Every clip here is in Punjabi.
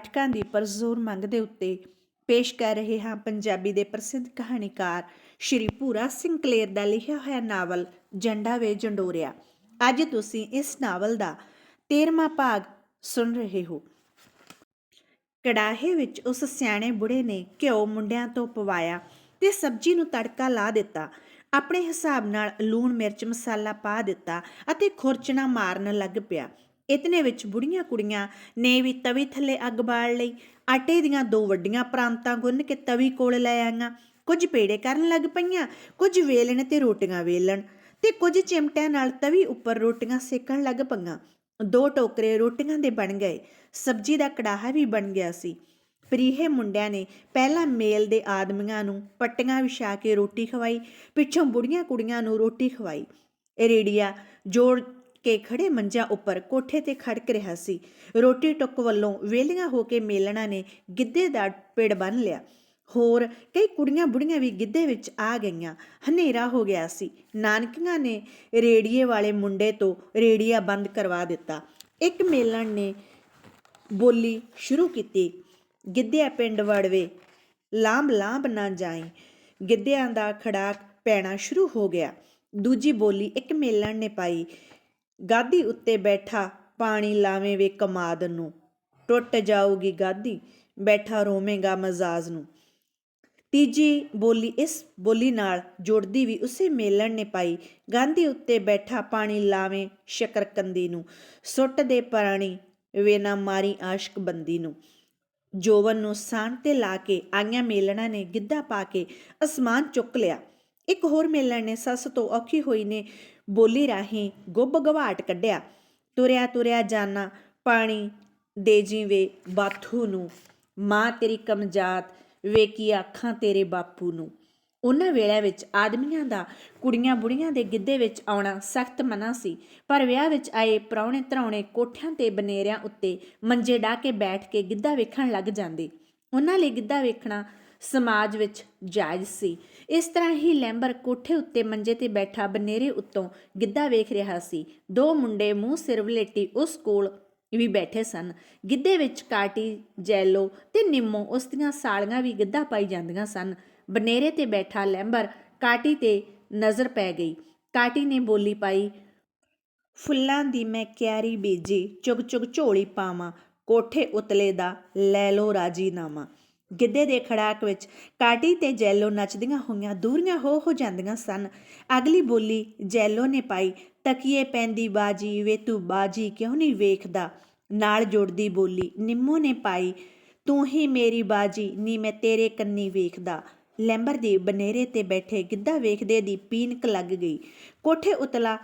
ਪਾਠਕਾਂ ਦੀ ਪਰਜ਼ੋਰ ਮੰਗ ਦੇ ਉੱਤੇ ਪੇਸ਼ ਕਰ ਰਹੇ ਹਾਂ ਪੰਜਾਬੀ ਦੇ ਪ੍ਰਸਿੱਧ ਕਹਾਣੀਕਾਰ ਸ਼੍ਰੀ ਭੂਰਾ ਸਿੰਘ ਕਲੇਰ ਦਾ ਲਿਖਿਆ ਹੋਇਆ ਨਾਵਲ ਜੰਡਾ ਵੇ ਜੰਡੋਰਿਆ। ਅੱਜ ਤੁਸੀਂ ਇਸ ਨਾਵਲ ਦਾ 13ਵਾਂ ਭਾਗ ਸੁਣ ਰਹੇ ਹੋ। ਕੜਾਹੇ ਵਿੱਚ ਉਸ ਸਿਆਣੇ ਬੁੜੇ ਨੇ ਘਿਓ ਮੁੰਡਿਆਂ ਤੋਂ ਪਵਾਇਆ ਤੇ ਸਬਜ਼ੀ ਨੂੰ ਤੜਕਾ ਲਾ ਦਿੱਤਾ। ਆਪਣੇ ਹਿਸਾਬ ਨਾਲ ਲੂਣ ਮਿਰਚ ਮਸਾਲਾ ਪਾ ਦਿੱਤਾ ਅਤੇ ਖੁਰਚਣਾ ਮਾਰਨ ਲੱਗ ਪਿਆ। ਇਤਨੇ ਵਿੱਚ ਬੁੜੀਆਂ ਕੁੜੀਆਂ ਨੇ ਵੀ ਤਵੀ ਥੱਲੇ ਅੱਗ ਬਾਲ ਲਈ। ਆਟੇ ਦੀਆਂ ਦੋ ਵੱਡੀਆਂ ਪ੍ਰਾਂਤਾਂ ਗੁੰਨ ਕੇ ਤਵੀ ਕੋਲ ਲੈ ਆਈਆਂ। ਕੁਝ ਪੇੜੇ ਕਰਨ ਲੱਗ ਪਈਆਂ, ਕੁਝ ਵੇਲਣ ਤੇ ਰੋਟੀਆਂ ਵੇਲਣ। ਤੇ ਕੁਝ ਚਿਮਟਿਆਂ ਨਾਲ ਤਵੀ ਉੱਪਰ ਰੋਟੀਆਂ ਸੇਕਣ ਲੱਗ ਪਈਆਂ। ਦੋ ਟੋਕਰੇ ਰੋਟੀਆਂ ਦੇ ਬਣ ਗਏ। ਸਬਜ਼ੀ ਦਾ ਕੜਾਹਾ ਵੀ ਬਣ ਗਿਆ ਸੀ। ਪ੍ਰੀਹੇ ਮੁੰਡਿਆਂ ਨੇ ਪਹਿਲਾਂ ਮੇਲ ਦੇ ਆਦਮੀਆਂ ਨੂੰ ਪੱਟੀਆਂ ਵਿਛਾ ਕੇ ਰੋਟੀ ਖਵਾਈ, ਪਿੱਛੋਂ ਬੁੜੀਆਂ ਕੁੜੀਆਂ ਨੂੰ ਰੋਟੀ ਖਵਾਈ। ਰੇੜੀਆ, ਜੋੜ ਕੇ ਖੜੇ ਮੰਜਾ ਉੱਪਰ ਕੋਠੇ ਤੇ ਖੜਕ ਰਿਹਾ ਸੀ। ਰੋਟੀ ਟੁੱਕ ਵੱਲੋਂ ਵੇਲੀਆਂ ਹੋ ਕੇ ਮੇਲਣਾ ਨੇ ਗਿੱਧੇ ਦਾ ਪੇੜ ਬੰਨ ਲਿਆ। ਹੋਰ ਕਈ ਕੁੜੀਆਂ ਬੁੜੀਆਂ ਵੀ ਗਿੱਧੇ ਵਿੱਚ ਆ ਗਈਆਂ। ਹਨੇਰਾ ਹੋ ਗਿਆ ਸੀ। ਨਾਨਕੀਆਂ ਨੇ ਰੇੜੀਏ ਵਾਲੇ ਮੁੰਡੇ ਤੋਂ ਰੇੜੀਆ ਬੰਦ ਕਰਵਾ ਦਿੱਤਾ। ਇੱਕ ਮੇਲਣ ਨੇ ਬੋਲੀ ਸ਼ੁਰੂ ਕੀਤੀ, ਗਿੱਧਿਆ ਪਿੰਡ ਵੜਵੇ ਲਾਂਬ ਲਾਂਬ ਨਾ ਜਾਈ। ਗਿੱਧਿਆਂ ਦਾ ਖੜਾਕ ਪੈਣਾ ਸ਼ੁਰੂ ਹੋ ਗਿਆ। ਦੂਜੀ ਬੋਲੀ ਇੱਕ ਮੇਲਣ ਨੇ ਪਾਈ ਗਾਦੀ ਉੱਤੇ ਬੈਠਾ, ਪਾਣੀ ਲਾਵੇਂ ਵੇ ਕਮਾਦ ਨੂੰ। ਟੁੱਟ ਜਾਊਗੀ ਗਾਦੀ, ਬੈਠਾ ਰੋਵੇਂਗਾ ਮਜ਼ਾਜ ਨੂੰ। ਤੀਜੀ ਬੋਲੀ ਇਸ ਬੋਲੀ ਨਾਲ ਜੁੜਦੀ ਵੀ ਉਸੇ ਮੇਲਣ ਨੇ ਪਾਈ। ਗਾਂਧੀ ਉੱਤੇ ਬੈਠਾ, ਪਾਣੀ ਲਾਵੇਂ ਸ਼ਕਰਕੰਦੀ ਨੂੰ। ਸੁੱਟ ਦੇ ਪ੍ਰਾਣੀ ਵੇ ਨਾ ਮਾਰੀ ਆਸ਼ਕ ਬੰਦੀ ਨੂੰ। ਜੋਵਨ ਨੂੰ ਸਾਣ ਤੇ ਲਾ ਕੇ ਆਈਆਂ ਮੇਲਣਾ ਨੇ ਗਿੱਧਾ ਪਾ ਕੇ ਅਸਮਾਨ ਚੁੱਕ ਲਿਆ। ਇੱਕ ਹੋਰ ਮੇਲਣ ਨੇ ਸੱਸ ਤੋਂ ਔਖੀ ਹੋਈ ਨੇ ਬੋਲੀ ਰਾਹੀਂ ਗੁੱਬ ਗਵਾਟ ਕੱਢਿਆ। ਤੁਰਿਆ ਤੁਰਿਆ ਜਾਣਾ ਪਾਣੀ ਦੇ ਜੀਵੇ ਬਾਥੂ ਨੂੰ। ਮਾਂ ਤੇਰੀ ਕਮਜਾਤ ਵੇਖੀ ਅੱਖਾਂ ਤੇਰੇ ਬਾਪੂ ਨੂੰ। ਉਹਨਾਂ ਵੇਲਿਆਂ ਵਿੱਚ ਆਦਮੀਆਂ ਦਾ ਕੁੜੀਆਂ ਬੁੜੀਆਂ ਦੇ ਗਿੱਧੇ ਵਿੱਚ ਆਉਣਾ ਸਖਤ ਮਨਾ ਸੀ। ਪਰ ਵਿਆਹ ਵਿੱਚ ਆਏ ਪ੍ਰਾਹੁਣੇ ਧਰਾਉਣੇ ਕੋਠਿਆਂ ਤੇ ਬਨੇਰਿਆਂ ਉੱਤੇ ਮੰਜੇ ਢਾ ਕੇ ਬੈਠ ਕੇ ਗਿੱਧਾ ਵੇਖਣ ਲੱਗ ਜਾਂਦੇ। ਉਹਨਾਂ ਲਈ ਗਿੱਧਾ ਵੇਖਣਾ ਸਮਾਜ ਵਿੱਚ ਜਾਇਜ਼ ਸੀ। ਇਸ ਤਰ੍ਹਾਂ ਹੀ ਲੈਂਬਰ ਕੋਠੇ ਉੱਤੇ ਮੰਜੇ ਤੇ ਬੈਠਾ ਬਨੇਰੇ ਉੱਤੋਂ ਗਿੱਧਾ ਵੇਖ ਰਿਹਾ ਸੀ। ਦੋ ਮੁੰਡੇ ਮੂੰਹ ਸਿਰ ਵਲੇਟੀ ਉਸ ਕੋਲ ਵੀ ਬੈਠੇ ਸਨ। ਗਿੱਧੇ ਵਿੱਚ ਕਾਟੀ, ਜੈਲੋ ਤੇ ਨਿੰਮੋ ਉਸ ਦੀਆਂ ਸਾਲੀਆਂ ਵੀ ਗਿੱਧਾ ਪਾਈ ਜਾਂਦੀਆਂ ਸਨ। ਬਨੇਰੇ ਤੇ ਬੈਠਾ ਲੈਂਬਰ ਕਾਟੀ ਤੇ ਨਜ਼ਰ ਪੈ ਗਈ। ਕਾਟੀ ਨੇ ਬੋਲੀ ਪਾਈ, ਫੁੱਲਾਂ ਦੀ ਮੈਂ ਕਿਆਰੀ ਬੀਜੀ ਚੁਗ ਚੁਗ ਝੋਲੀ ਪਾਵਾਂ, ਕੋਠੇ ਉਤਲੇ ਦਾ ਲੈ ਲੋ ਰਾਜੀਨਾਮਾ। ਗਿੱਧੇ ਦੇ ਖੜਾਕ ਵਿੱਚ ਕਾਟੀ ਤੇ ਜੈਲੋ ਨੱਚਦੀਆਂ ਹੋਈਆਂ ਦੂਰੀਆਂ ਹੋ ਹੋ ਜਾਂਦੀਆਂ ਸਨ। ਅਗਲੀ ਬੋਲੀ ਜੈਲੋ ਨੇ ਪਾਈ, ਤਕੀਏ ਪੈਂਦੀ ਬਾਜੀ, ਵੇ ਤੂੰ ਬਾਜੀ ਕਿਉਂ ਨਹੀਂ ਵੇਖਦਾ? ਨਾਲ ਜੁੜਦੀ ਬੋਲੀ, ਨਿੰਮੋ ਨੇ ਪਾਈ, ਤੂੰ ਹੀ ਮੇਰੀ ਬਾਜੀ, ਨੀ ਮੈਂ ਤੇਰੇ ਕੰਨੀ ਵੇਖਦਾ। ਲੈਂਬਰ ਦੀ ਬਨੇਰੇ ਤੇ ਬੈਠੇ ਗਿੱਧਾ ਵੇਖਦੇ ਦੀ ਪੀਨਕ ਲੱਗ ਗਈ। ਕੋਠੇ ਉਤਲਾ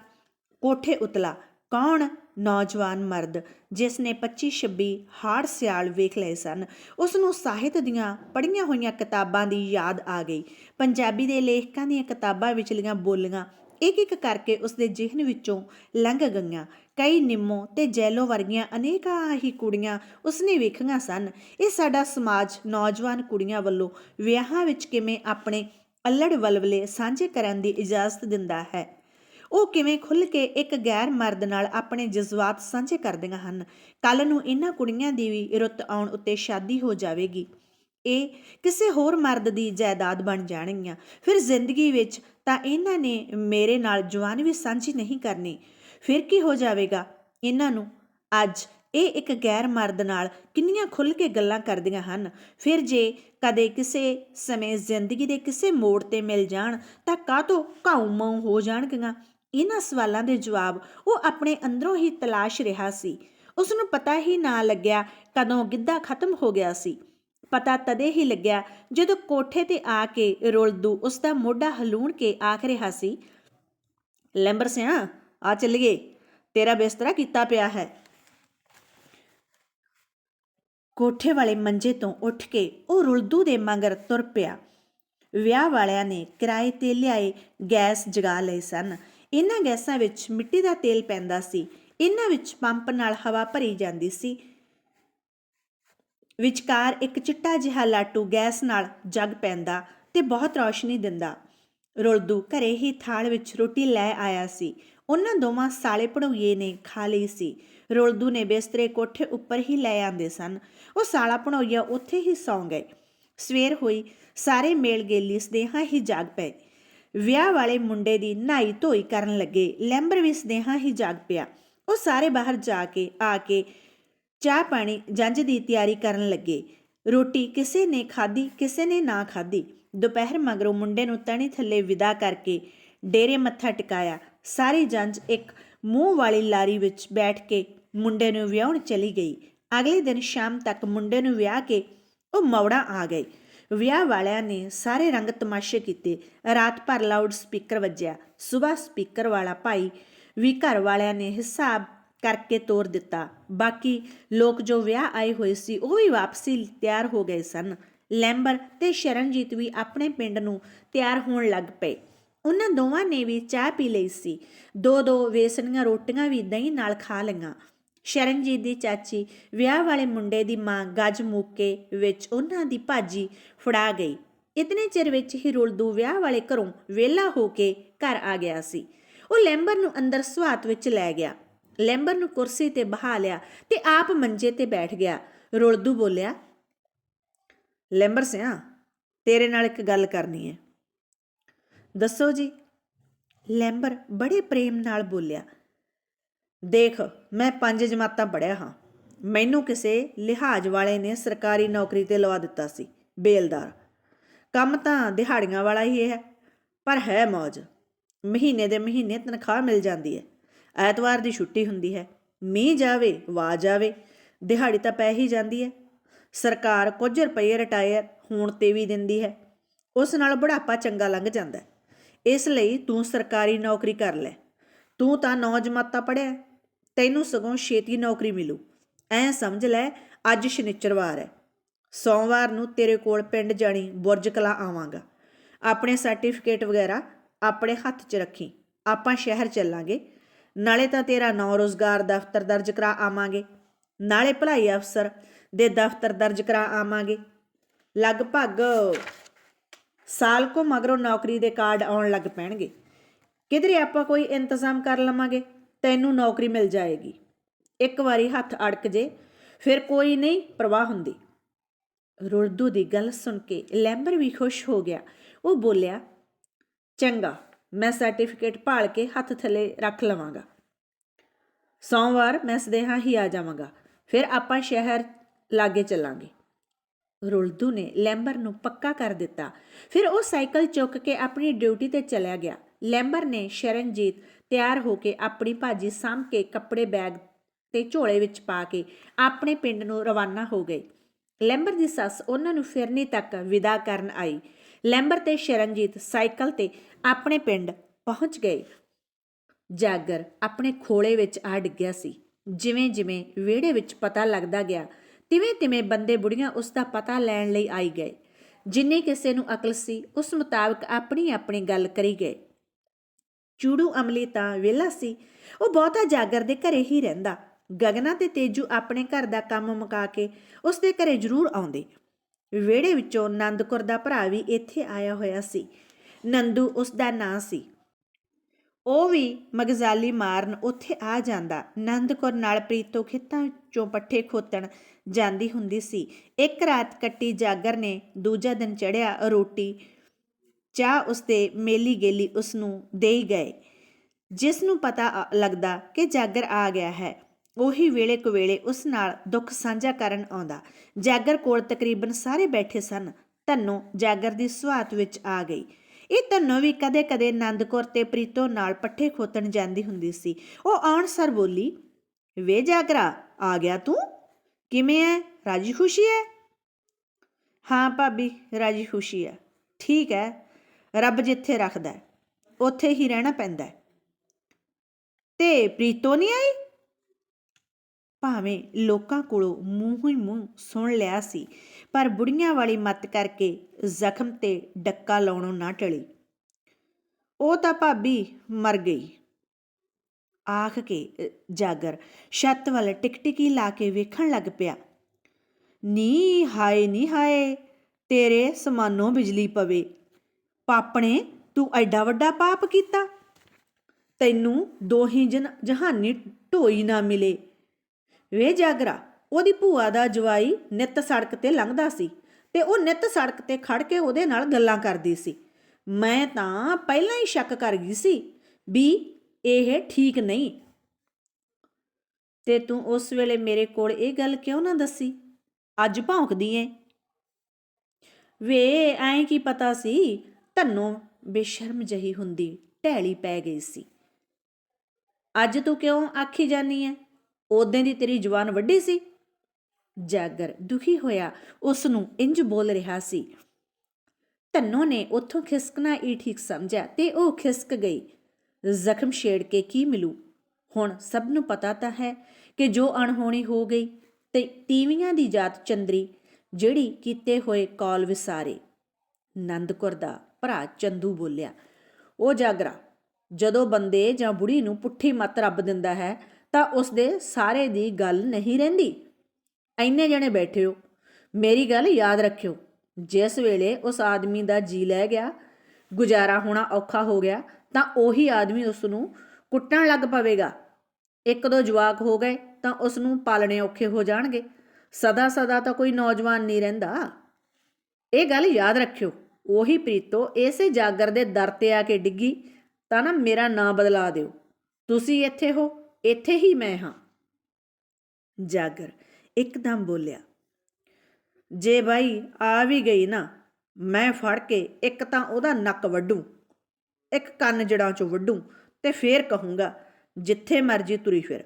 ਕੋਠੇ ਉਤਲਾ, ਕੌਣ ਨੌਜਵਾਨ ਮਰਦ ਜਿਸ ਨੇ 25 26 ਹਾੜ ਸਿਆਲ ਵੇਖ ਲਏ ਸਨ ਉਸ ਨੂੰ ਸਾਹਿਤ ਦੀਆਂ ਪੜ੍ਹੀਆਂ ਹੋਈਆਂ ਕਿਤਾਬਾਂ ਦੀ ਯਾਦ ਆ ਗਈ। ਪੰਜਾਬੀ ਦੇ ਲੇਖਕਾਂ ਦੀਆਂ ਕਿਤਾਬਾਂ ਵਿਚਲੀਆਂ ਬੋਲੀਆਂ ਇੱਕ ਇੱਕ ਕਰਕੇ ਉਸ ਦੇ ਜ਼ਿਹਨ ਵਿੱਚੋਂ ਲੰਘ ਗਈਆਂ। ਕਈ ਨਿੰਮੋ ਤੇ ਜੈਲੋ ਵਰਗੀਆਂ ਅਨੇਕਾਂ ਹੀ ਕੁੜੀਆਂ ਉਸਨੇ ਵੇਖੀਆਂ ਸਨ। ਇਹ ਸਾਡਾ ਸਮਾਜ ਨੌਜਵਾਨ ਕੁੜੀਆਂ ਵੱਲੋਂ ਵਿਆਹਾਂ ਵਿੱਚ ਕਿਵੇਂ ਆਪਣੇ ਅਲੜ ਵਲਵਲੇ ਸਾਂਝੇ ਕਰਨ ਦੀ ਇਜਾਜ਼ਤ ਦਿੰਦਾ ਹੈ। ਉਹ ਕਿਵੇਂ ਖੁੱਲ ਕੇ ਇੱਕ ਗੈਰ ਮਰਦ ਨਾਲ ਆਪਣੇ ਜਜ਼ਬਾਤ ਸਾਂਝੇ ਕਰਦੀਆਂ ਹਨ? ਕੱਲ ਨੂੰ ਇਹਨਾਂ ਕੁੜੀਆਂ ਦੀ ਵੀ ਰੁੱਤ ਆਉਣ ਉੱਤੇ ਸ਼ਾਦੀ ਹੋ ਜਾਵੇਗੀ। ਇਹ ਕਿਸੇ ਹੋਰ ਮਰਦ ਦੀ ਜਾਇਦਾਦ ਬਣ ਜਾਣਗੀਆਂ। ਫਿਰ ਜ਼ਿੰਦਗੀ ਵਿੱਚ ਤਾਂ ਇਹਨਾਂ ਨੇ ਮੇਰੇ ਨਾਲ ਜਵਾਨ ਵੀ ਸਾਂਝੀ ਨਹੀਂ ਕਰਨੀ। ਫਿਰ ਕੀ ਹੋ ਜਾਵੇਗਾ? ਇਹਨਾਂ ਨੂੰ ਅੱਜ ਇਹ ਇੱਕ ਗੈਰ ਮਰਦ ਨਾਲ ਕਿੰਨੀਆਂ ਖੁੱਲ ਕੇ ਗੱਲਾਂ ਕਰਦੀਆਂ ਹਨ? ਫਿਰ ਜੇ ਕਦੇ ਕਿਸੇ ਸਮੇਂ ਜ਼ਿੰਦਗੀ ਦੇ ਕਿਸੇ ਮੋੜ ਤੇ ਮਿਲ ਜਾਣ, ਤਾਂ ਕਾਹਤੋਂ ਘਾਉ ਮਾਉ ਹੋ ਜਾਣਗੀਆਂ? ਇਹਨਾਂ ਸਵਾਲਾਂ ਦੇ ਜਵਾਬ ਉਹ ਆਪਣੇ ਅੰਦਰੋਂ ਹੀ ਤਲਾਸ਼ ਰਿਹਾ ਸੀ। ਉਸ ਨੂੰ ਪਤਾ ਹੀ ਨਾ ਲੱਗਿਆ ਕਦੋਂ ਗਿੱਧਾ ਖਤਮ ਹੋ ਗਿਆ ਸੀ। ਪਤਾ ਤਦੇ ਹੀ ਲੱਗਿਆ ਜਦੋਂ ਕੋਠੇ ਤੇ ਆ ਕੇ ਰੁਲਦੂ ਉਸ ਦਾ ਮੋਢਾ ਹਲੂਣ ਕੇ ਆਖ ਰਿਹਾ ਸੀ, ਲੈਂਬਰ ਸਿਆ, ਆ ਚੱਲੀਏ। ਤੇਰਾ ਬਿਸਤਰਾ ਕੀਤਾ ਪਿਆ ਹੈ ਕੋਠੇ ਵਾਲੇ ਮੰਜੇ ਤੋਂ ਉੱਠ ਕੇ ਉਹ ਰੁਲਦੂ ਦੇ ਮਗਰ ਤੁਰ ਪਿਆ। ਵਿਆਹ ਵਾਲਿਆਂ ਨੇ ਕਿਰਾਏ ਤੇ ਲਿਆਏ ਗੈਸ ਜਗਾ ਲਏ ਸਨ। ਇਹਨਾਂ ਗੈਸਾਂ ਵਿੱਚ ਮਿੱਟੀ ਦਾ ਤੇਲ ਪੈਂਦਾ ਸੀ। ਇਹਨਾਂ ਵਿੱਚ ਪੰਪ ਨਾਲ ਹਵਾ ਭਰੀ ਜਾਂਦੀ ਸੀ। ਵਿਚਕਾਰ ਇੱਕ ਚਿੱਟਾ ਜਿਹਾ ਲਾਟੂ ਗੈਸ ਨਾਲ ਜਗ ਪੈਂਦਾ ਤੇ ਬਹੁਤ ਰੌਸ਼ਨੀ ਦਿੰਦਾ। ਰੁਲਦੂ ਘਰੇ ਹੀ ਥਾਲ ਵਿੱਚ ਰੋਟੀ ਲੈ ਆਇਆ ਸੀ। ਉਹਨਾਂ ਦੋਵਾਂ ਸਾਲੇ ਭਣੋਈਏ ਨੇ ਖਾ ਲਈ ਸੀ। ਰੁਲਦੂ ਨੇ ਬਿਸਤਰੇ ਕੋਠੇ ਉੱਪਰ ਹੀ ਲੈ ਆਂਦੇ ਸਨ। ਉਹ ਸਾਲਾ ਭਣੋਈਆ ਉੱਥੇ ਹੀ ਸੌਂ ਗਏ। ਸਵੇਰ ਹੋਈ, ਸਾਰੇ ਮੇਲ ਗੇਲੀ ਸਦੇਹਾ ਹੀ ਜਾਗ ਪਏ। ਵਿਆਹ ਵਾਲੇ ਮੁੰਡੇ ਦੀ ਨਹਾਈ ਧੋਈ ਕਰਨ ਲੱਗੇ। ਲੈਂਬਰ ਵੀ ਸਦੇਹਾ ਹੀ ਜਾਗ ਪਿਆ। ਉਹ ਸਾਰੇ ਬਾਹਰ ਜਾ ਕੇ, ਆ ਕੇ ਚਾਹ ਪਾਣੀ ਜੰਜ ਦੀ ਤਿਆਰੀ ਕਰਨ ਲੱਗੇ। ਰੋਟੀ ਕਿਸੇ ਨੇ ਖਾਧੀ, ਕਿਸੇ ਨੇ ਨਾ ਖਾਧੀ। ਦੁਪਹਿਰ ਮਗਰੋਂ ਮੁੰਡੇ ਨੂੰ ਤਣੀ ਥੱਲੇ ਵਿਦਾ ਕਰਕੇ ਡੇਰੇ ਮੱਥਾ ਟਿਕਾਇਆ। ਸਾਰੀ ਜੰਝ ਇੱਕ ਮੂੰਹ ਵਾਲੀ ਲਾਰੀ ਵਿੱਚ ਬੈਠ ਕੇ ਮੁੰਡੇ ਨੂੰ ਵਿਆਹਣ ਚਲੀ ਗਈ। ਅਗਲੇ ਦਿਨ ਸ਼ਾਮ ਤੱਕ ਮੁੰਡੇ ਨੂੰ ਵਿਆਹ ਕੇ ਉਹ ਮੌੜਾ ਆ ਗਏ। ਵਿਆਹ ਵਾਲਿਆਂ ਨੇ ਸਾਰੇ ਰੰਗ ਤਮਾਸ਼ੇ ਕੀਤੇ। ਰਾਤ ਭਰ ਲਾਊਡ ਸਪੀਕਰ ਵੱਜਿਆ। ਸਵੇਰ ਸਪੀਕਰ ਵਾਲਾ ਭਾਈ ਵੀ ਘਰ ਵਾਲਿਆਂ ਨੇ ਹਿਸਾਬ ਕਰਕੇ ਤੋਰ ਦਿੱਤਾ। ਬਾਕੀ ਲੋਕ ਜੋ ਵਿਆਹ ਆਏ ਹੋਏ ਸੀ, ਉਹ ਵੀ ਵਾਪਸੀ ਤਿਆਰ ਹੋ ਗਏ ਸਨ। ਲੈਂਬਰ ਤੇ ਸ਼ਰਨਜੀਤ ਵੀ ਆਪਣੇ ਪਿੰਡ ਨੂੰ ਤਿਆਰ ਹੋਣ ਲੱਗ ਪਏ। ਉਹਨਾਂ ਦੋਵਾਂ ਨੇ ਵੀ ਚਾਹ ਪੀ ਲਈ ਸੀ। ਦੋ ਦੋ ਵੇਸਣੀਆਂ ਰੋਟੀਆਂ ਵੀ ਦਹੀਂ ਨਾਲ ਖਾ ਲਈਆਂ। ਸ਼ਰਨਜੀਤ ਦੀ ਚਾਚੀ ਵਿਆਹ ਵਾਲੇ ਮੁੰਡੇ ਦੀ ਮਾਂ ਗੱਜ ਮੂਕੇ ਵਿੱਚ ਉਹਨਾਂ ਦੀ ਭਾਜੀ ਫੜਾ ਗਈ। ਇਤਨੇ ਚਿਰ ਵਿੱਚ ਹੀ ਰੁਲਦੂ ਵਿਆਹ ਵਾਲੇ ਘਰੋਂ ਵਿਹਲਾ ਹੋ ਕੇ ਘਰ ਆ ਗਿਆ ਸੀ। ਉਹ ਲੈਂਬਰ ਨੂੰ ਅੰਦਰ ਸਵਾਤ ਵਿੱਚ ਲੈ ਗਿਆ। ਲੈਂਬਰ ਨੂੰ ਕੁਰਸੀ ਤੇ ਬਹਾ ਲਿਆ ਤੇ ਆਪ ਮੰਜੇ ਤੇ ਬੈਠ ਗਿਆ। ਰੁਲਦੂ ਬੋਲਿਆ, ਲੈਂਬਰ ਸਿਆ, ਤੇਰੇ ਨਾਲ ਇੱਕ ਗੱਲ ਕਰਨੀ ਹੈ। ਦੱਸੋ ਜੀ। ਲੈਂਬਰ ਬੜੇ ਪ੍ਰੇਮ ਨਾਲ ਬੋਲਿਆ ਦੇਖ, ਮੈਂ ਪੰਜ ਜਮਾਤਾਂ ਪੜ੍ਹਿਆ ਹਾਂ। ਮੈਨੂੰ ਕਿਸੇ ਲਿਹਾਜ਼ ਵਾਲੇ ਨੇ ਸਰਕਾਰੀ ਨੌਕਰੀ ਤੇ ਲਵਾ ਦਿੱਤਾ ਸੀ, ਬੇਲਦਾਰ। ਕੰਮ ਤਾਂ ਦਿਹਾੜੀਆਂ ਵਾਲਾ ਹੀ ਹੈ, ਪਰ ਹੈ ਮੌਜ। ਮਹੀਨੇ ਦੇ ਮਹੀਨੇ ਤਨਖਾਹ ਮਿਲ ਜਾਂਦੀ ਹੈ। ਐਤਵਾਰ ਦੀ ਛੁੱਟੀ ਹੁੰਦੀ ਹੈ। ਮੀਂਹ ਜਾਵੇ ਵਾ ਜਾਵੇ, ਦਿਹਾੜੀ ਤਾਂ ਪੈ ਹੀ ਜਾਂਦੀ ਹੈ। ਸਰਕਾਰ ਕੁਝ ਰੁਪਏ ਰਿਟਾਇਰ ਹੋਣ ਤੇ ਵੀ ਦਿੰਦੀ ਹੈ। ਉਸ ਨਾਲ ਬੁਢਾਪਾ ਚੰਗਾ ਲੰਘ ਜਾਂਦਾ ਇਸ ਲਈ ਤੂੰ ਸਰਕਾਰੀ ਨੌਕਰੀ ਕਰ ਲੈ। ਤੂੰ ਤਾਂ ਨੌ ਜਮਾਤਾਂ ਪੜਿਆ ਤੈਨੂੰ ਸਗੋਂ ਛੇਤੀ ਨੌਕਰੀ ਮਿਲੂ। ਐ ਸਮਝ ਲੈ, ਅੱਜ ਸ਼ਨੀਚਰਵਾਰ ਹੈ। ਸੋਮਵਾਰ ਨੂੰ ਤੇਰੇ ਕੋਲ ਪਿੰਡ ਜਾਣੀ ਬੁਰਜ ਕਲਾ ਆਵਾਂਗਾ। ਆਪਣੇ ਸਰਟੀਫਿਕੇਟ ਵਗੈਰਾ ਆਪਣੇ ਹੱਥ 'ਚ ਰੱਖੀ। ਆਪਾਂ ਸ਼ਹਿਰ ਚੱਲਾਂਗੇ। ਨਾਲੇ ਤਾਂ ਤੇਰਾ ਨੌ ਰੋਜ਼ਗਾਰ ਦਫ਼ਤਰ ਦਰਜ ਕਰਾ ਆਵਾਂਗੇ। ਨਾਲੇ ਭਲਾਈ ਅਫਸਰ ਦੇ ਦਫ਼ਤਰ ਦਰਜ ਕਰਾ ਆਵਾਂਗੇ। ਲਗਭਗ ਸਾਲ ਕੋ ਮਗਰੋਂ ਨੌਕਰੀ ਦੇ ਕਾਰਡ ਆਉਣ ਲੱਗ ਪੈਣਗੇ। ਕਿਧਰੇ ਆਪਾਂ ਕੋਈ ਇੰਤਜ਼ਾਮ ਕਰ ਲਵਾਂਗੇ, ਤੈਨੂੰ ਨੌਕਰੀ ਮਿਲ ਜਾਏਗੀ। ਇੱਕ ਵਾਰੀ ਹੱਥ ਅੜਕ ਜੇ, ਫਿਰ ਕੋਈ ਨਹੀਂ ਪ੍ਰਵਾਹ ਹੁੰਦੀ। ਰੁਲਦੂ ਦੀ ਗੱਲ ਸੁਣ ਕੇ ਲੈਂਬਰ ਵੀ ਖੁਸ਼ ਹੋ ਗਿਆ। ਉਹ ਬੋਲਿਆ, ਚੰਗਾ, ਮੈਂ ਸਰਟੀਫਿਕੇਟ ਭਾਲ ਕੇ ਹੱਥ ਥੱਲੇ ਰੱਖ ਲਵਾਂਗਾ। ਸੋਮਵਾਰ ਮੈਂ ਸਦੇਹਾ ਹੀ ਆ ਜਾਵਾਂਗਾ, ਫਿਰ ਆਪਾਂ ਸ਼ਹਿਰ ਲਾਗੇ ਚੱਲਾਂਗੇ। ਰੁਲਦੂ ਨੇ ਲੈਂਬਰ ਨੂੰ ਪੱਕਾ ਕਰ ਦਿੱਤਾ। ਫਿਰ ਉਹ ਸਾਈਕਲ ਚੁੱਕ ਕੇ ਆਪਣੀ ਡਿਊਟੀ ਤੇ ਚਲਿਆ ਗਿਆ। ਲੈਂਬਰ ਨੇ ਸ਼ਰਨਜੀਤ ਤਿਆਰ ਹੋ ਕੇ ਆਪਣੀ ਭਾਜੀ ਸਾਂਭ ਕੇ ਕੱਪੜੇ ਬੈਗ ਤੇ ਝੋਲੇ ਵਿੱਚ ਪਾ ਕੇ ਆਪਣੇ ਪਿੰਡ ਨੂੰ ਰਵਾਨਾ ਹੋ ਗਏ। ਲੈਂਬਰ ਦੀ ਸੱਸ ਉਹਨਾਂ ਨੂੰ ਫਿਰਨੀ ਤੱਕ ਵਿਦਾ ਕਰਨ ਆਈ। ਲੈਂਬਰ ਤੇ ਸ਼ਰਨਜੀਤ ਸਾਈਕਲ ਤੇ ਆਪਣੇ ਪਿੰਡ ਪਹੁੰਚ ਗਏ। ਜਾਗਰ ਆਪਣੇ ਖੋਲੇ ਵਿੱਚ ਆ ਡਿੱਗਿਆ ਸੀ। ਜਿਵੇਂ ਜਿਵੇਂ ਵਿਹੜੇ ਵਿੱਚ ਪਤਾ ਲੱਗਦਾ ਗਿਆ, ਤਿਵੇਂ ਤਿਵੇਂ ਬੰਦੇ ਬੁੜੀਆਂ ਉਸ ਦਾ ਪਤਾ ਲੈਣ ਲਈ ਆਈ ਗਏ। ਜਿੰਨੇ ਕਿਸੇ ਨੂੰ ਅਕਲ ਸੀ, ਉਸ ਮੁਤਾਬਕ ਆਪਣੀ ਆਪਣੀ ਗੱਲ ਕਰੀ ਗਏ। ਚੂੜੂ ਅਮਲੀ ਤਾਂ ਵਿਹਲਾ ਸੀ। ਉਹ ਬਹੁਤਾ ਜਾਗਰ ਦੇ ਘਰੇ ਹੀ ਰਹਿੰਦਾ। ਗਗਨਾ ਤੇ ਤੇਜੂ ਆਪਣੇ ਘਰ ਦਾ ਕੰਮ ਮੁਕਾ ਕੇ ਉਸ ਦੇ ਘਰੇ ਜ਼ਰੂਰ ਆਉਂਦੇ। ਵਿਹੜੇ ਵਿੱਚੋਂ ਨੰਦਕੁਰ ਦਾ ਭਰਾ ਵੀ ਇੱਥੇ ਆਇਆ ਹੋਇਆ ਸੀ। ਨੰਦੂ ਉਸ ਦਾ ਨਾਂ ਸੀ। ਉਹ ਵੀ ਮਗਜ਼ਾਲੀ ਮਾਰਨ ਉੱਥੇ ਆ ਜਾਂਦਾ। ਨੰਦਕੌਰ ਨਾਲ ਪ੍ਰੀਤੋ ਖੇਤਾਂ ਚੋਂ ਪੱਠੇ ਖੋਤਣ ਜਾਂਦੀ ਹੁੰਦੀ ਸੀ। ਇੱਕ ਰਾਤ ਕੱਟੀ ਜਾਗਰ ਨੇ ਦੂਜਾ ਦਿਨ ਚੜਿਆ ਰੋਟੀ ਚਾਹ ਉਸਦੇ ਮੇਲੀ ਗੇਲੀ ਉਸ ਨੂੰ ਦੇਈ ਗਏ। ਜਿਸ ਨੂੰ ਪਤਾ ਲੱਗਦਾ ਕਿ ਜਾਗਰ ਆ ਗਿਆ ਹੈ, ਉਹੀ ਵੇਲੇ ਕੁਵੇਲੇ ਉਸ ਨਾਲ ਦੁੱਖ ਸਾਂਝਾ ਕਰਨ ਆਉਂਦਾ। ਜਾਗਰ ਕੋਲ ਤਕਰੀਬਨ ਸਾਰੇ ਬੈਠੇ ਸਨ। ਧੰਨੋ ਜਾਗਰ ਦੀ ਸੁਹਾਤ ਵਿੱਚ ਆ ਗਈ। ਇਹ ਧੰਨੋ ਵੀ ਕਦੇ-ਕਦੇ ਨੰਦਕੌਰ ਤੇ ਪ੍ਰੀਤੋ ਨਾਲ ਪੱਠੇ ਖੋਤਣ ਜਾਂਦੀ ਹੁੰਦੀ ਸੀ। ਉਹ ਆਉਣ ਸਰ ਬੋਲੀ, ਵੇ ਜਾਗਰਾ, ਆ ਗਿਆ ਤੂੰ? ਕਿਵੇਂ ਐ? ਰਾਜੀ ਖੁਸ਼ੀ ਐ? ਹਾਂ ਭਾਬੀ, ਰਾਜੀ ਖੁਸ਼ੀ ਐ। ਠੀਕ ਐ। ਰੱਬ ਜਿੱਥੇ ਰੱਖਦਾ ਉੱਥੇ ਹੀ ਰਹਿਣਾ ਪੈਂਦਾ ਤੇ ਪ੍ਰੀਤੋ ਨਹੀਂ ਆਈ? ਭਾਵੇਂ ਲੋਕਾਂ ਕੋਲੋਂ ਮੂੰਹ ਹੀ ਮੂੰਹ ਸੁਣ ਲਿਆ ਸੀ, ਪਰ ਬੁੜੀਆਂ ਵਾਲੀ ਮੱਤ ਕਰਕੇ ਜ਼ਖਮ ਤੇ ਡੱਕਾ ਲਾਉਣੋਂ ਨਾ ਟਲੀ। ਉਹ ਤਾਂ ਭਾਬੀ ਮਰ ਗਈ। ਆਖ ਕੇ ਜਾਗਰ ਛੱਤ ਵੱਲ ਟਿਕਟਿਕੀ ਲਾ ਕੇ ਵੇਖਣ ਲੱਗ ਪਿਆ। ਨੀ ਹਾਏ ਨੀ ਹਾਏ, ਤੇਰੇ ਸਮਾਨੋਂ ਬਿਜਲੀ ਪਵੇ। ਪਾਪਣੇ, ਤੂੰ ਐਡਾ ਵੱਡਾ ਪਾਪ ਕੀਤਾ। ਤੈਨੂੰ ਦੋਹੀ ਜਹਾਨੀ ਢੋਈ ਨਾ ਮਿਲੇ। ਵੇ ਜਾਗਰਾ, ਉਹਦੀ ਭੂਆ ਦਾ ਜਵਾਈ ਨਿੱਤ ਸੜਕ ਤੇ ਲੰਘਦਾ ਸੀ ਤੇ ਉਹ ਨਿੱਤ ਸੜਕ ਤੇ ਖੜ ਕੇ ਉਹਦੇ ਨਾਲ ਗੱਲਾਂ ਕਰਦੀ ਸੀ। ਮੈਂ ਤਾਂ ਪਹਿਲਾਂ ਹੀ ਸ਼ੱਕ ਕਰ ਗਈ ਸੀ ਵੀ ਇਹ ਠੀਕ ਨਹੀਂ। ਤੇ ਤੂੰ ਉਸ ਵੇਲੇ ਮੇਰੇ ਕੋਲ ਇਹ ਗੱਲ ਕਿਉਂ ਨਾ ਦੱਸੀ? ਅੱਜ ਭੌਂਕਦੀ ਏ। ਵੇ, ਐਂ ਕੀ ਪਤਾ ਸੀ? ਧੰਨੋਂ ਬੇਸ਼ਰਮ ਜਹੀ ਹੁੰਦੀ ਢੈਲੀ ਪੈ ਗਈ ਸੀ। ਅੱਜ ਤੂੰ ਕਿਉਂ ਆਖੀ ਜਾਨੀ ਐ? ਉਦੋਂ ਦੀ ਤੇਰੀ ਜਵਾਨ ਵੱਡੀ ਸੀ? ਜਾਗਰ ਦੁਖੀ ਹੋਇਆ ਉਸ ਨੂੰ ਇੰਜ ਬੋਲ ਰਿਹਾ ਸੀ। ਧੰਨੋ ਨੇ ਉੱਥੋਂ ਖਿਸਕਣਾ ਹੀ ਠੀਕ ਸਮਝਿਆ ਤੇ ਉਹ ਖਿਸਕ ਗਈ। ਜ਼ਖਮ ਛੇੜ ਕੇ ਕੀ ਮਿਲੂ? ਹੁਣ ਸਭ ਨੂੰ ਪਤਾ ਤਾਂ ਹੈ ਕਿ ਜੋ ਅਣਹੋਣੀ ਹੋ ਗਈ ਤੇ ਤੀਵੀਆਂ ਦੀ ਜਾਤ ਚੰਦਰੀ ਜਿਹੜੀ ਕੀਤੇ ਹੋਏ ਕੌਲ ਵਿਸਾਰੇ। ਨੰਦਕੁਰ ਦਾ ਭਰਾ ਚੰਦੂ ਬੋਲਿਆ, ਉਹ ਜਾਗਰਾ, ਜਦੋਂ ਬੰਦੇ ਜਾਂ ਬੁੜੀ ਨੂੰ ਪੁੱਠੀ ਮੱਤ ਰੱਬ ਦਿੰਦਾ ਹੈ, ਤਾਂ ਉਸ ਦੇ ਸਾਰੇ ਦੀ ਗੱਲ ਨਹੀਂ ਰਹਿੰਦੀ। ਐਨੇ ਜਣੇ ਬੈਠੇ ਹੋ। ਮੇਰੀ ਗੱਲ ਯਾਦ ਰੱਖਿਓ, ਜਿਸ ਵੇਲੇ ਉਸ ਆਦਮੀ ਦਾ ਜੀ ਲੈ ਗਿਆ, ਗੁਜ਼ਾਰਾ ਹੋਣਾ ਔਖਾ ਹੋ ਗਿਆ, ਤਾਂ ਉਹੀ ਆਦਮੀ ਉਸ ਨੂੰ ਕੁੱਟਣ ਲੱਗ ਪਵੇਗਾ। ਇੱਕ ਦੋ ਜਵਾਕ ਹੋ ਗਏ, ਤਾਂ ਉਸ ਨੂੰ ਪਾਲਣੇ ਔਖੇ ਹੋ ਜਾਣਗੇ। ਸਦਾ ਸਦਾ ਤਾਂ ਕੋਈ ਨੌਜਵਾਨ ਨਹੀਂ ਰਹਿੰਦਾ। ਇਹ ਗੱਲ ਯਾਦ ਰੱਖਿਓ। ਉਹੀ ਪ੍ਰੀਤੋ, ਇਸੇ ਜਾਗਰ ਦੇ ਦਰ ਤੇ ਆ ਕੇ ਡਿੱਗੀ, ਤਾਂ ਨਾ ਮੇਰਾ ਨਾਂ ਬਦਲਾ ਦਿਓ। ਤੁਸੀਂ ਇੱਥੇ ਹੋ, ਇੱਥੇ ਹੀ ਮੈਂ ਹਾਂ। ਜਾਗਰ ਇੱਕਦਮ ਬੋਲਿਆ, ਜੇ ਬਾਈ ਆ ਵੀ ਗਈ ਨਾ, ਮੈਂ ਫੜ ਕੇ ਇੱਕ ਤਾਂ ਉਹਦਾ ਨੱਕ ਵੱਢੂ, ਇੱਕ ਕੰਨ ਜੜਾਂ ਚੋਂ ਵੱਢੂ ਤੇ ਫੇਰ ਕਹੂੰਗਾ, ਜਿੱਥੇ ਮਰਜ਼ੀ ਤੁਰੀ ਫਿਰ।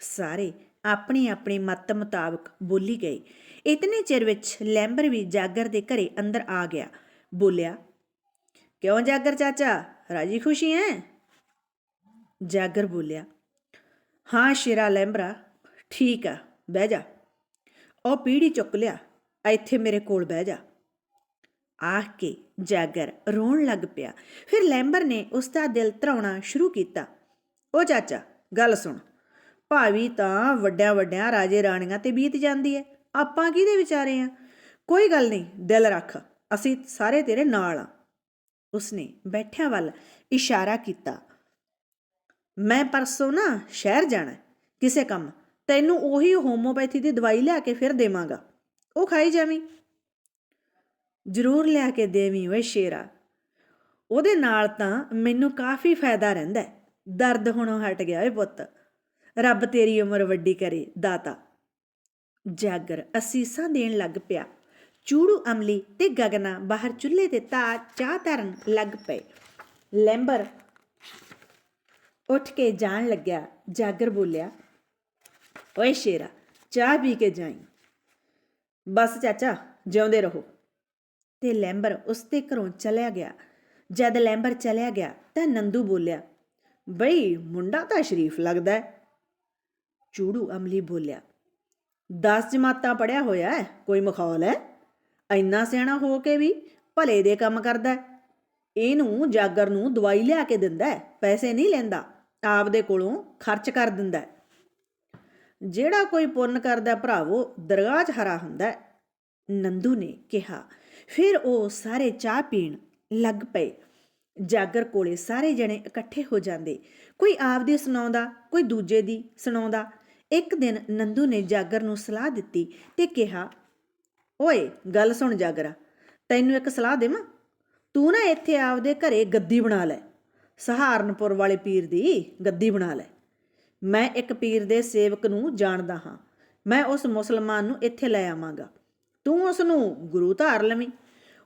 ਸਾਰੇ ਆਪਣੀ ਆਪਣੀ ਮਤ ਮੁਤਾਬਕ ਬੋਲੀ ਗਏ। ਇਤਨੇ ਚਿਰ ਵਿੱਚ ਲੈਂਬਰ ਵੀ ਜਾਗਰ ਦੇ ਘਰੇ ਅੰਦਰ ਆ ਗਿਆ। ਬੋਲਿਆ, ਕਿਉਂ ਜਾਗਰ ਚਾਚਾ? ਰਾਜੀ ਖੁਸ਼ੀ ਹੈ? ਜਾਗਰ ਬੋਲਿਆ, ਹਾਂ ਸ਼ੇਰਾ ਲੈਂਬਰਾ, ਠੀਕ ਆ, ਬਹਿ ਜਾ। ਉਹ ਪੀੜੀ ਚੁੱਕ ਲਿਆ, ਇੱਥੇ ਮੇਰੇ ਕੋਲ ਬਹਿ ਜਾ। ਆਖ ਕੇ ਜਾਗਰ ਰੋਣ ਲੱਗ ਪਿਆ। ਫਿਰ ਲੈਂਬਰ ਨੇ ਉਸ ਦਾ ਦਿਲ ਧਰਾਉਣਾ ਸ਼ੁਰੂ ਕੀਤਾ। ਉਹ ਚਾਚਾ, ਗੱਲ ਸੁਣ। ਭਾਵੀ ਤਾਂ ਵੱਡਿਆਂ ਵੱਡਿਆਂ ਰਾਜੇ ਰਾਣੀਆਂ ਤੇ ਬੀਤ ਜਾਂਦੀ ਹੈ ਆਪਾਂ ਕਿਹਦੇ ਵਿਚਾਰੇ ਆ? ਕੋਈ ਗੱਲ ਨਹੀਂ, ਦਿਲ ਰੱਖ, ਅਸੀਂ ਸਾਰੇ ਤੇਰੇ ਨਾਲ ਆ। ਉਸਨੇ ਬੈਠਿਆਂ ਵੱਲ ਇਸ਼ਾਰਾ ਕੀਤਾ। ਮੈਂ ਪਰਸੋਂ ਨਾ ਸ਼ਹਿਰ ਜਾਣਾ, ਕਿਸੇ ਕੰਮ, ਤੈਨੂੰ ਉਹੀ ਹੋਮੋਪੈਥੀ ਦੀ ਦਵਾਈ ਲਿਆ ਕੇ ਫਿਰ ਦੇਵਾਂਗਾ। ਉਹ ਖਾਈ ਜਾਵੀਂ? ਜ਼ਰੂਰ ਲਿਆ ਕੇ ਦੇਵੀਂ ਓਏ ਸ਼ੇਰਾ। ਉਹਦੇ ਨਾਲ ਤਾਂ ਮੈਨੂੰ ਕਾਫੀ ਫਾਇਦਾ ਰਹਿੰਦਾ ਦਰਦ ਹੁਣੋਂ ਹਟ ਗਿਆ ਓਏ ਪੁੱਤ। ਰੱਬ ਤੇਰੀ ਉਮਰ ਵੱਡੀ ਕਰੇ, ਦਾਤਾ। ਜਾਗਰ ਅਸੀਸਾਂ ਦੇਣ ਲੱਗ ਪਿਆ। ਚੂੜੂ ਅਮਲੀ ਤੇ ਗਗਨਾ ਬਾਹਰ ਚੁੱਲ੍ਹੇ ਤੇ ਤਾ ਚਾਹ ਧਰਨ ਲੱਗ ਪਏ। ਲੈਂਬਰ ਉੱਠ ਕੇ ਜਾਣ ਲੱਗਿਆ। ਜਾਗਰ ਬੋਲਿਆ, ਓਏ ਸ਼ੇਰਾ, ਚਾਹ ਪੀ ਕੇ ਜਾਈ। ਬਸ ਚਾਚਾ, ਜਿਉਂਦੇ ਰਹੋ। ਤੇ ਲੈਂਬਰ ਉਸ ਦੇ ਘਰੋਂ ਚਲਿਆ ਗਿਆ। ਜਦ ਲੈਂਬਰ ਚਲਿਆ ਗਿਆ ਤਾਂ ਨੰਦੂ ਬੋਲਿਆ, ਬਈ, ਮੁੰਡਾ ਤਾਂ ਸ਼ਰੀਫ ਲੱਗਦਾ ਚੂੜੂ ਅਮਲੀ ਬੋਲਿਆ 10 ਜਮਾਤਾਂ ਪੜਿਆ ਹੋਇਆ ਹੈ, ਕੋਈ ਮਖੌਲ ਹੈ? ਇੰਨਾ ਸਿਆਣਾ ਹੋ ਕੇ ਵੀ ਭਲੇ ਦੇ ਕੰਮ ਕਰਦਾ ਇਹਨੂੰ ਜਾਗਰ ਨੂੰ ਦਵਾਈ ਲਿਆ ਕੇ ਦਿੰਦਾ ਪੈਸੇ ਨਹੀਂ ਲੈਂਦਾ ਆਪ ਦੇ ਕੋਲੋਂ ਖਰਚ ਕਰ ਦਿੰਦਾ ਜਿਹੜਾ ਕੋਈ ਪੁੰਨ ਕਰਦਾ ਭਰਾਵੋ, ਦਰਗਾਹ 'ਚ ਹਰਾ ਹੁੰਦਾ ਨੰਦੂ ਨੇ ਕਿਹਾ, ਫਿਰ ਉਹ ਸਾਰੇ ਚਾਹ ਪੀਣ ਲੱਗ ਪਏ। ਜਾਗਰ ਕੋਲੇ ਸਾਰੇ ਜਣੇ ਇਕੱਠੇ ਹੋ ਜਾਂਦੇ। ਕੋਈ ਆਪ ਦੀ ਸੁਣਾਉਂਦਾ, ਕੋਈ ਦੂਜੇ ਦੀ ਸੁਣਾਉਂਦਾ ਇੱਕ ਦਿਨ ਨੰਦੂ ਨੇ ਜਾਗਰ ਨੂੰ ਸਲਾਹ ਦਿੱਤੀ ਤੇ ਕਿਹਾ, ਓਏ, ਗੱਲ ਸੁਣ ਜਾਗਰਾ, ਤੈਨੂੰ ਇੱਕ ਸਲਾਹ ਦੇਵਾਂ? ਤੂੰ ਨਾ ਇੱਥੇ ਆਪਦੇ ਘਰੇ ਗੱਦੀ ਬਣਾ ਲੈ, ਸਹਾਰਨਪੁਰ ਵਾਲੇ ਪੀਰ ਦੀ ਗੱਦੀ ਬਣਾ ਲੈ। ਮੈਂ ਇੱਕ ਪੀਰ ਦੇ ਸੇਵਕ ਨੂੰ ਜਾਣਦਾ ਹਾਂ, ਮੈਂ ਉਸ ਮੁਸਲਮਾਨ ਨੂੰ ਇੱਥੇ ਲੈ ਆਵਾਂਗਾ। ਤੂੰ ਉਸ ਨੂੰ ਗੁਰੂ ਧਾਰ ਲਵੀਂ,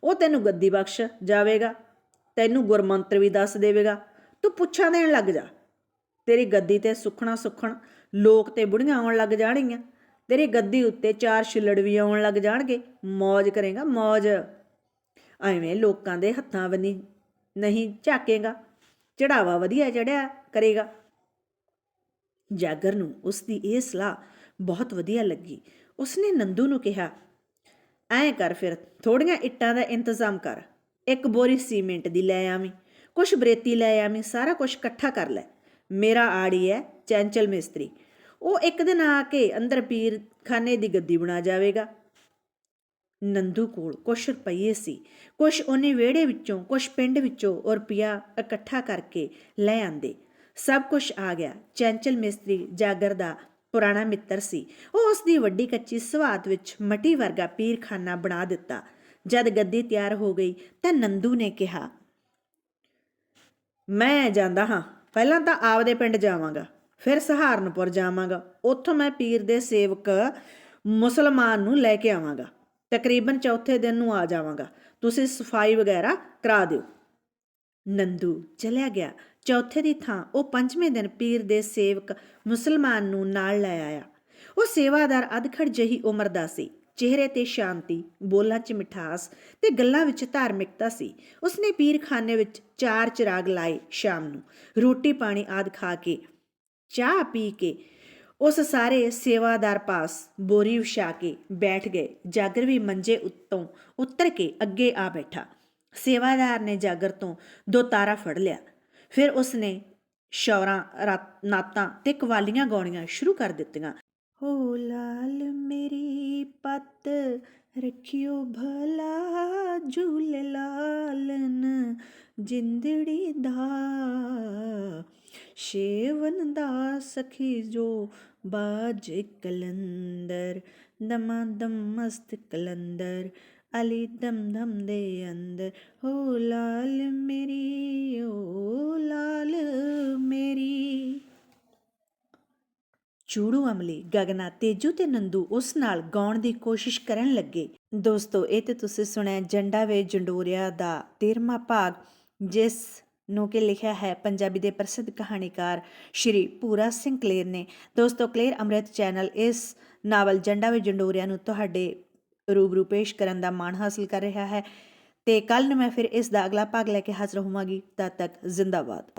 ਉਹ ਤੈਨੂੰ ਗੱਦੀ ਬਖਸ਼ ਜਾਵੇਗਾ, ਤੈਨੂੰ ਗੁਰਮੰਤਰ ਵੀ ਦੱਸ ਦੇਵੇਗਾ। ਤੂੰ ਪੁੱਛਾਂ ਦੇਣ ਲੱਗ ਜਾ, ਤੇਰੀ ਗੱਦੀ ਤੇ ਸੁਖਣਾ ਸੁਖਣ ਲੋਕ ਤੇ ਬੁੜੀਆਂ ਆਉਣ ਲੱਗ ਜਾਣਗੀਆਂ। ਤੇਰੀ ਗੱਦੀ ਉੱਤੇ ਚਾਰ ਛਿੱਲੜ ਵੀ ਆਉਣ ਲੱਗ ਜਾਣਗੇ। ਮौज ਕਰੇਗਾ ਮौज ਐਵੇਂ ਲੋਕਾਂ ਦੇ ਹੱਥਾਂ ਬੰਨੀ ਨਹੀਂ ਝਾਕੇਗਾ। ਚੜਾਵਾ ਵਧੀਆ ਚੜਿਆ ਕਰੇਗਾ। ਜਾਗਰ ਨੂੰ ਉਸ ਦੀ ਇਹ ਸਲਾਹ ਬਹੁਤ ਵਧੀਆ ਲੱਗੀ। ਉਸਨੇ ਨੰਦੂ ਨੂੰ ਕਿਹਾ, ਐਂ ਕਰ ਫਿਰ, ਥੋੜੀਆਂ ਇੱਟਾਂ ਦਾ ਇੰਤਜ਼ਾਮ ਕਰ। ਇੱਕ ਬੋਰੀ ਸੀਮੈਂਟ ਦੀ ਲੈ ਆਵੀਂ, ਕੁਛ ਬਰੇਤੀ ਲੈ ਆਵੀਂ, ਸਾਰਾ ਕੁਛ ਇਕੱਠਾ ਕਰ ਲੈ। ਮੇਰਾ ਆੜੀ ਹੈ, ਚੈਂਚਲ ਮਿਸਤਰੀ। ਉਹ ਇੱਕ ਦਿਨ ਆ ਕੇ ਅੰਦਰ ਪੀਰ ਖਾਨੇ ਦੀ ਗੱਦੀ ਬਣਾ ਜਾਵੇਗਾ। ਨੰਦੂ ਕੋਲ ਕੁਛ ਰੁਪਈਏ ਸੀ। ਕੁਛ ਉਹਨੇ ਵਿਹੜੇ ਵਿੱਚੋਂ, ਕੁਛ ਪਿੰਡ ਵਿੱਚੋਂ ਉਹ ਰੁਪਈਆ ਇਕੱਠਾ ਕਰਕੇ ਲੈ ਆਂਦੇ। ਸਭ ਕੁਝ ਆ ਗਿਆ। ਚੈਂਚਲ ਮਿਸਤਰੀ ਜਾਗਰ ਦਾ ਪੁਰਾਣਾ ਮਿੱਤਰ ਸੀ। ਉਹ ਉਸ ਦੀ ਵੱਡੀ ਕੱਚੀ ਸਵਾਤ ਵਿੱਚ ਮਟੀ ਵਰਗਾ ਪੀਰਖਾਨਾ ਬਣਾ ਦਿੱਤਾ। ਜਦ ਗੱਦੀ ਤਿਆਰ ਹੋ ਗਈ ਤਾਂ ਨੰਦੂ ਨੇ ਕਿਹਾ, ਮੈਂ ਜਾਂਦਾ ਹਾਂ। ਪਹਿਲਾਂ ਤਾਂ ਆਪਦੇ ਪਿੰਡ ਜਾਵਾਂਗਾ, ਫਿਰ ਸਹਾਰਨਪੁਰ ਜਾਵਾਂਗਾ, ਉੱਥੋਂ ਮੈਂ ਪੀਰ ਦੇ ਸੇਵਕ ਮੁਸਲਮਾਨ ਨੂੰ ਲੈ ਕੇ ਆਵਾਂਗਾ, ਤਕਰੀਬਨ ਚੌਥੇ ਦਿਨ ਨੂੰ ਆ ਜਾਵਾਂਗਾ, ਤੁਸੀਂ ਸਫ਼ਾਈ ਵਗੈਰਾ ਕਰਾ ਦਿਓ। ਨੰਦੂ ਚਲਿਆ ਗਿਆ, ਚੌਥੇ ਦੀ ਥਾਂ, ਉਹ ਪੰਜਵੇਂ ਦਿਨ ਪੀਰ ਦੇ ਸੇਵਕ ਮੁਸਲਮਾਨ ਨੂੰ ਨਾਲ ਲੈ ਆਇਆ। ਉਹ ਸੇਵਾਦਾਰ ਅਧਖੜ ਜਹੀ ਉਮਰ ਦਾ ਸੀ। ਚਿਹਰੇ ਤੇ ਸ਼ਾਂਤੀ, ਬੋਲਾਂ 'ਚ ਮਿਠਾਸ ਤੇ ਗੱਲਾਂ ਵਿੱਚ ਧਾਰਮਿਕਤਾ ਸੀ। ਉਸਨੇ ਪੀਰਖਾਨੇ ਵਿੱਚ ਚਾਰ ਚਿਰਾਗ ਲਾਏ ਸ਼ਾਮ ਨੂੰ। ਰੋਟੀ ਪਾਣੀ ਆਦ ਖਾ ਕੇ, ਚਾਹ ਪੀ ਕੇ ਉਸ ਸਾਰੇ ਸੇਵਾਦਾਰ ਪਾਸ ਬੋਰੀ ਵਿਛਾ ਕੇ ਬੈਠ ਗਏ। ਜਾਗਰ ਵੀ ਮੰਜੇ ਉੱਤੋਂ ਉੱਤਰ ਕੇ ਅੱਗੇ ਆ ਬੈਠਾ। ਸੇਵਾਦਾਰ ਨੇ ਜਾਗਰ ਤੋਂ ਦੋ ਤਾਰਾ ਫੜ ਲਿਆ। ਫਿਰ ਉਸਨੇ ਸ਼ੌਰਾਂ ਰਾਤ- ਨਾਤਾਂ ਤੇ ਕਵਾਲੀਆਂ ਗਾਉਣੀਆਂ ਸ਼ੁਰੂ ਕਰ ਦਿੱਤੀਆਂ। ਹੋ ਲਾਲ ਮੇਰੀ ਪੱਤ ਰੱਖਿਓ ਭਲਾ ਝੂਲੇ ਲਾਲਨ ਜਿੰਦੜੀ ਦਾ ਸ਼ੇਵਨ ਦਾ ਸਖੀ ਜੋ ਬਾਜ ਕਲੰਦਰ ਦਮਾ ਦਮ ਮਸਤ ਕਲੰਦਰ ਅਲੀ ਦਮ ਦਮ ਦੇ ਅੰਦਰ ਹੋ ਲਾਲ ਮੇਰੀ ਚੂੜੂ ਅਮਲੀ, ਗਗਨਾ, ਤੇਜੂ ਤੇ ਨੰਦੂ ਉਸ ਨਾਲ ਗਾਉਣ ਦੀ ਕੋਸ਼ਿਸ਼ ਕਰਨ ਲੱਗੇ। ਦੋਸਤੋ, ਇਹ ਤੇ ਤੁਸੀਂ ਸੁਣਿਆ ਜੰਡਾ ਵੇ ਜੰਡੋਰਿਆ ਦਾ 13ਵਾਂ ਭਾਗ, ਜਿਸ ਨੂੰ ਕਿ ਲਿਖਿਆ ਹੈ ਪੰਜਾਬੀ ਦੇ ਪ੍ਰਸਿੱਧ ਕਹਾਣੀਕਾਰ ਸ਼੍ਰੀ ਪੂਰਾ ਸਿੰਘ ਕਲੇਰ ਨੇ। ਦੋਸਤੋ, ਕਲੇਰ ਅੰਮ੍ਰਿਤ ਚੈਨਲ ਇਸ ਨਾਵਲ ਜੰਡਾ ਵੇ ਜੰਡੋਰਿਆ ਨੂੰ ਤੁਹਾਡੇ ਰੂਬਰੂ ਪੇਸ਼ ਕਰਨ ਦਾ ਮਾਣ ਹਾਸਲ ਕਰ ਰਿਹਾ ਹੈ। ਤੇ ਕੱਲ ਨੂੰ ਮੈਂ ਫਿਰ ਇਸ ਦਾ ਅਗਲਾ ਭਾਗ ਲੈ ਕੇ ਹਾਜ਼ਰ ਹੋਵਾਂਗੀ। ਤਦ ਤੱਕ ਜ਼ਿੰਦਾਬਾਦ।